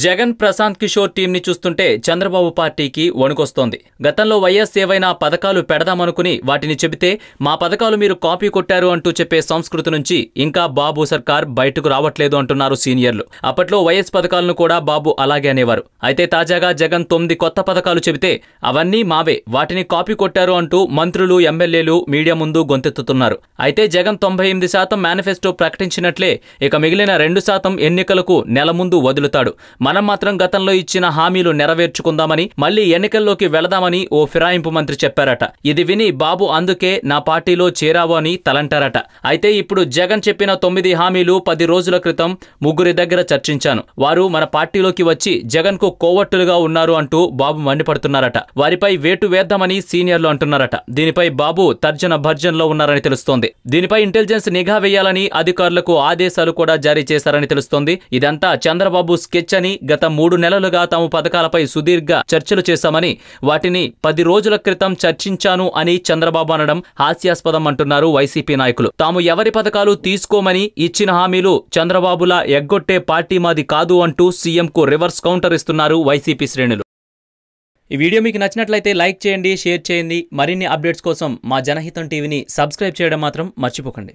జగన్ ప్రశాంత్ కిషోర్ టీంని చూస్తుంటే చంద్రబాబు పార్టీకి వణుకొస్తోంది. గతంలో వైఎస్ ఏవైనా పథకాలు పెడదామనుకుని వాటిని చెబితే మా పథకాలు మీరు కాపీ కొట్టారు అంటూ చెప్పే సంస్కృతి నుంచి ఇంకా బాబు సర్కార్ బయటకు రావట్లేదు అంటున్నారు సీనియర్లు. అప్పట్లో వైఎస్ పథకాలను కూడా బాబు అలాగే అనేవారు. అయితే తాజాగా జగన్ తొమ్మిది కొత్త పథకాలు చెబితే అవన్నీ మావే వాటిని కాపీ కొట్టారు అంటూ మంత్రులు ఎమ్మెల్యేలు మీడియా ముందు గొంతెత్తుతున్నారు. అయితే జగన్ తొంభై ఎనిమిది శాతం మేనిఫెస్టో ప్రకటించినట్లే ఇక మిగిలిన రెండు శాతం ఎన్నికలకు నెల ముందు వదులుతాడు. మనం మాత్రం గతంలో ఇచ్చిన హామీలు నెరవేర్చుకుందామని మళ్ళీ ఎన్నికల్లోకి వెళదామని ఓ ఫిరాయింపు మంత్రి చెప్పారట. ఇది విని బాబు అందుకే నా పార్టీలో చేరావు అని తలంటారట. అయితే ఇప్పుడు జగన్ చెప్పిన తొమ్మిది హామీలు పది రోజుల క్రితం ముగ్గురి దగ్గర చర్చించాను. వారు మన పార్టీలోకి వచ్చి జగన్కు కోవట్టులుగా ఉన్నారు అంటూ బాబు మండిపడుతున్నారట. వారిపై వేటు వేద్దామని సీనియర్లు అంటున్నారట. దీనిపై బాబు తర్జన భర్జనలో ఉన్నారని తెలుస్తోంది. దీనిపై ఇంటెలిజెన్స్ నిఘా వేయాలని అధికారులకు ఆదేశాలు కూడా జారీ చేశారని తెలుస్తోంది. ఇదంతా చంద్రబాబు స్కెచ్ అని గత మూడు నెలలుగా తాము పథకాలపై సుదీర్ఘ చర్చలు చేశామని వాటిని పది రోజుల క్రితం చర్చించాను అని చంద్రబాబు అనడం హాస్యాస్పదం అంటున్నారు వైసీపీ నాయకులు. తాము ఎవరి పథకాలు తీసుకోమని ఇచ్చిన హామీలు చంద్రబాబులా ఎగ్గొట్టే పార్టీ మాది కాదు అంటూ సీఎంకు రివర్స్ కౌంటర్ ఇస్తున్నారు వైసీపీ శ్రేణులు. ఈ వీడియో మీకు నచ్చినట్లయితే లైక్ చేయండి షేర్ చేయండి. మరిన్ని అప్డేట్స్ కోసం మా జనహితం టీవీని సబ్స్క్రైబ్ చేయడం మాత్రం మర్చిపోకండి.